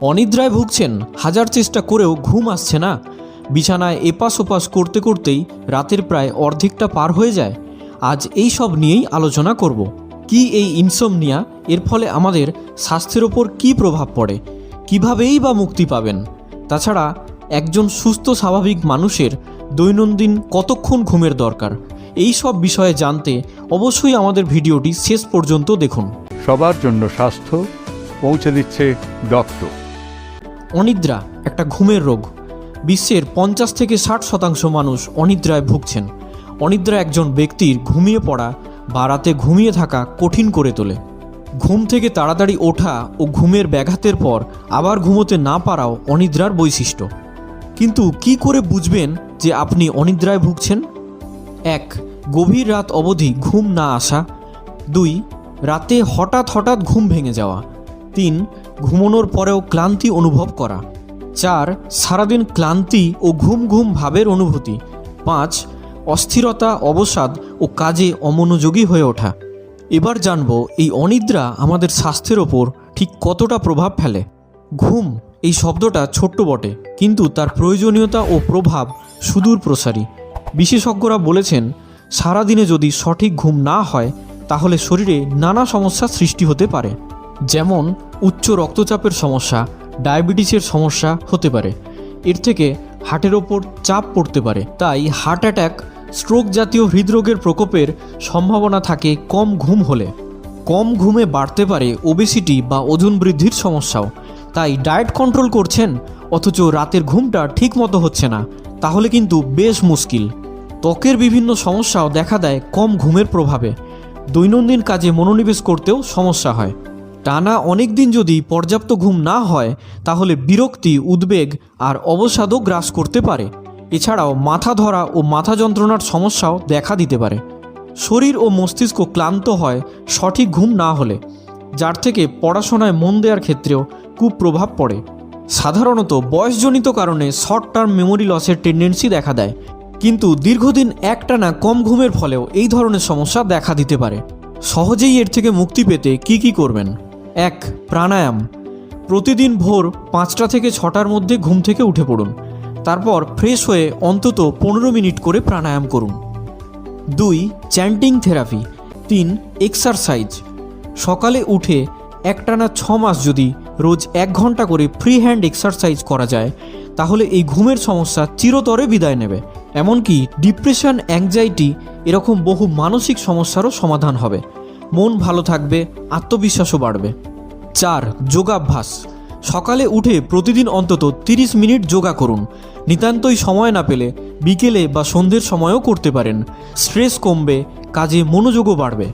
অনিদ্রায় ভুগছেন, হাজার চেষ্টা করেও ঘুম আসছে না। বিছানায় এপাশ ওপাশ করতে করতেই রাতের প্রায় অর্ধেকটা পার হয়ে যায়। আজ এই সব নিয়েই আলোচনা করব। কি এই ইনসোমনিয়া? এর ফলে আমাদের স্বাস্থ্যের ওপর কী প্রভাব পড়ে? কিভাবেই বা মুক্তি পাবেন? তাছাড়া একজন সুস্থ, স্বাভাবিক মানুষের দৈনন্দিন কতক্ষণ ঘুমের দরকার? এই সব বিষয়ে জানতে অবশ্যই আমাদের ভিডিওটি শেষ পর্যন্ত দেখুন। সবার জন্য স্বাস্থ্য পৌঁছে দিচ্ছে ডক্টর। অনিদ্রা, একটা ঘুমের রোগ। বিশ্বের পঞ্চাশ থেকে ষাট শতাংশ মানুষ অনিদ্রায় ভুগছেন। অনিদ্রা একজন ব্যক্তির ঘুমিয়ে পড়া বা রাতে ঘুমিয়ে থাকা কঠিন করে তোলে। ঘুম থেকে তাড়াতাড়ি ওঠা ও ঘুমের ব্যাঘাতের পর আবার ঘুমোতে না পারাও অনিদ্রার বৈশিষ্ট্য। কিন্তু কি করে বুঝবেন যে আপনি অনিদ্রায় ভুগছেন? এক, গভীর রাত অবধি ঘুম না আসা। দুই, রাতে হঠাৎ হঠাৎ ঘুম ভেঙে যাওয়া। তিন, ঘুমানোর পরেও ক্লান্তি অনুভব করা। চার, সারাদিন ক্লান্তি ও ঘুম ঘুম ভাবের অনুভূতি। পাঁচ, অস্থিরতা, অবসাদ ও কাজে অমনোযোগী হয়ে ওঠা। এবার জানব এই অনিদ্রা আমাদের স্বাস্থ্যের ওপর ঠিক কতটা প্রভাব ফেলে। ঘুম, এই শব্দটা ছোট্ট বটে, কিন্তু তার প্রয়োজনীয়তা ও প্রভাব সুদূর প্রসারী। বিশেষজ্ঞরা বলেছেন, সারাদিনে যদি সঠিক ঘুম না হয়, তাহলে শরীরে নানা সমস্যা সৃষ্টি হতে পারে। যেমন উচ্চ রক্তচাপের সমস্যা, ডায়াবেটিসের সমস্যা হতে পারে। এর থেকে হার্টের ওপর চাপ পড়তে পারে। তাই হার্ট অ্যাটাক স্ট্রোক জাতীয় হৃদরোগের প্রকোপের সম্ভাবনা থাকে কম ঘুম হলে। কম ঘুমে বাড়তে পারে ওবেসিটি বা ওজন বৃদ্ধির সমস্যাও। তাই ডায়েট কন্ট্রোল করছেন, অথচ রাতের ঘুমটা ঠিক মতো হচ্ছে না। তাহলে কিন্তু বেশ মুশকিল। ত্বকের বিভিন্ন সমস্যাও দেখা দেয় কম ঘুমের প্রভাবে। দৈনন্দিন কাজে মনোনিবেশ করতেও সমস্যা হয়। টানা অনেক দিন যদি পর্যাপ্ত ঘুম না হয়, তাহলে বিরক্তি, উদ্বেগ আর অবসাদও গ্রাস করতে পারে। এছাড়াও মাথা ধরা ও মাথা যন্ত্রণার সমস্যাও দেখা দিতে পারে। শরীর ও মস্তিষ্ক ক্লান্ত হয় সঠিক ঘুম না হলে, যার থেকে পড়াশোনায় মন দেওয়ার ক্ষেত্রেও কুপ্রভাব পড়ে। সাধারণত বয়সজনিত কারণে শর্ট টার্ম মেমোরি লসের টেন্ডেন্সি দেখা দেয়, কিন্তু দীর্ঘদিন একটানা কম ঘুমের ফলেও এই ধরনের সমস্যা দেখা দিতে পারে। সহজেই এর থেকে মুক্তি পেতে কি কি করবেন? এক প্রাণায়াম। প্রতিদিন ভোর পাঁচটা থেকে ছটার মধ্যে ঘুম থেকে উঠে পড়ুন। তারপর ফ্রেশ হয়ে অন্তত পনেরো মিনিট করে প্রাণায়াম করুন। দুই, চ্যান্টিং থেরাপি। তিন, এক্সারসাইজ। সকালে উঠে একটানা ছ মাস যদি রোজ এক ঘণ্টা করে ফ্রি হ্যান্ড এক্সারসাইজ করা যায়, তাহলে এই ঘুমের সমস্যা চিরতরে বিদায় নেবে। এমনকি ডিপ্রেশন, অ্যাংজাইটি এরকম বহু মানসিক সমস্যারও সমাধান হবে। মন ভালো থাকবে, আত্মবিশ্বাসও বাড়বে। চার, যোগাভ্যাস। সকালে উঠে প্রতিদিন অন্তত 30 মিনিট যোগা করুন। নিতান্তই সময় না পেলে বিকেলে বা সন্ধ্যের সময়ও করতে পারেন। স্ট্রেস কমবে, কাজে মনোযোগও বাড়বে।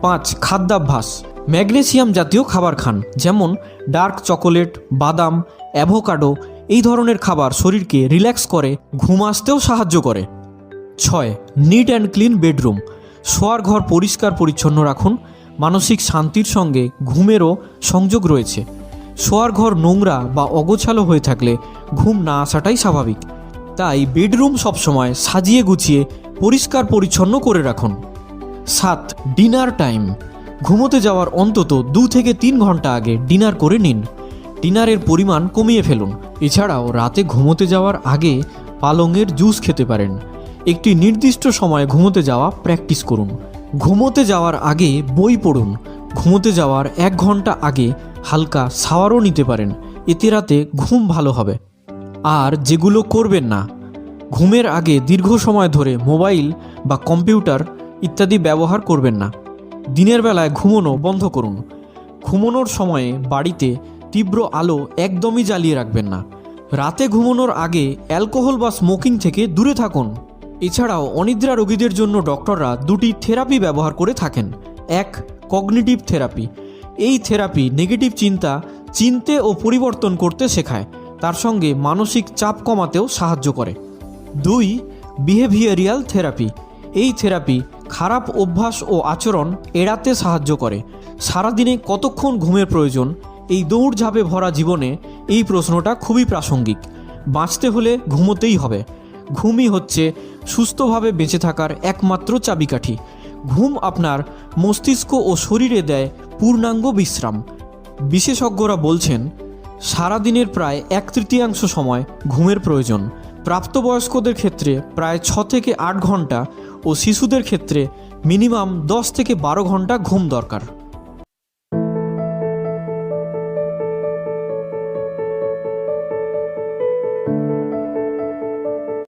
পাঁচ, খাদ্যাভ্যাস। ম্যাগনেসিয়াম জাতীয় খাবার খান, যেমন ডার্ক চকোলেট, বাদাম, অ্যাভোকাডো, এই ধরনের খাবার শরীরকে রিল্যাক্স করে, ঘুম আসতেও সাহায্য করে। ছয়, নিট অ্যান্ড ক্লিন বেডরুম। শোয়ার ঘর পরিষ্কার পরিচ্ছন্ন রাখুন, মানসিক শান্তির সঙ্গে ঘুমেরও সংযোগ রয়েছে। শোয়ার ঘর নোংরা বা অগোছালো হয়ে থাকলে ঘুম না আসাটাই স্বাভাবিক। তাই বেডরুম সবসময় সাজিয়ে গুছিয়ে পরিষ্কার পরিচ্ছন্ন করে রাখুন। সাত, ডিনার টাইম। ঘুমোতে যাওয়ার অন্তত দু থেকে তিন ঘণ্টা আগে ডিনার করে নিন। ডিনারের পরিমাণ কমিয়ে ফেলুন। এছাড়াও রাতে ঘুমোতে যাওয়ার আগে পালংয়ের জুস খেতে পারেন। একটি নির্দিষ্ট সময়ে ঘুমোতে যাওয়া প্র্যাকটিস করুন। ঘুমোতে যাওয়ার আগে বই পড়ুন। ঘুমোতে যাওয়ার এক ঘণ্টা আগে হালকা শাওয়ারও নিতে পারেন। এতে রাতে ঘুম ভালো হবে। আর যেগুলো করবেন না, ঘুমের আগে দীর্ঘ সময় ধরে মোবাইল বা কম্পিউটার ইত্যাদি ব্যবহার করবেন না। দিনের বেলায় ঘুমোনো বন্ধ করুন। ঘুমোনোর সময়ে বাড়িতে তীব্র আলো একদমই জ্বালিয়ে রাখবেন না। রাতে ঘুমানোর আগে অ্যালকোহল বা স্মোকিং থেকে দূরে থাকুন। এছাড়াও অনিদ্রা রোগীদের জন্য ডক্টররা দুটি থেরাপি ব্যবহার করে থাকেন। এক, কগনিটিভ থেরাপি। এই থেরাপি নেগেটিভ চিন্তা, চিনতে ও পরিবর্তন করতে শেখায়। তার সঙ্গে মানসিক চাপ কমাতেও সাহায্য করে। দুই, বিহেভিয়ারিয়াল থেরাপি। এই থেরাপি খারাপ অভ্যাস ও আচরণ এড়াতে সাহায্য করে। সারাদিনে কতক্ষণ ঘুমের প্রয়োজন? এই দৌড়ঝাঁপে ভরা জীবনে এই প্রশ্নটা খুবই প্রাসঙ্গিক। বাঁচতে হলে ঘুমোতেই হবে। ঘুমই হচ্ছে সুস্থভাবে বেঁচে থাকার একমাত্র চাবিকাঠি। ঘুম আপনার মস্তিষ্ক ও শরীরে দেয় পূর্ণাঙ্গ বিশ্রাম। বিশেষজ্ঞরা বলছেন, সারাদিনের প্রায় এক তৃতীয়াংশ সময় ঘুমের প্রয়োজন। প্রাপ্তবয়স্কদের ক্ষেত্রে প্রায় ছ থেকে আট ঘণ্টা ও শিশুদের ক্ষেত্রে মিনিমাম দশ থেকে বারো ঘণ্টা ঘুম দরকার।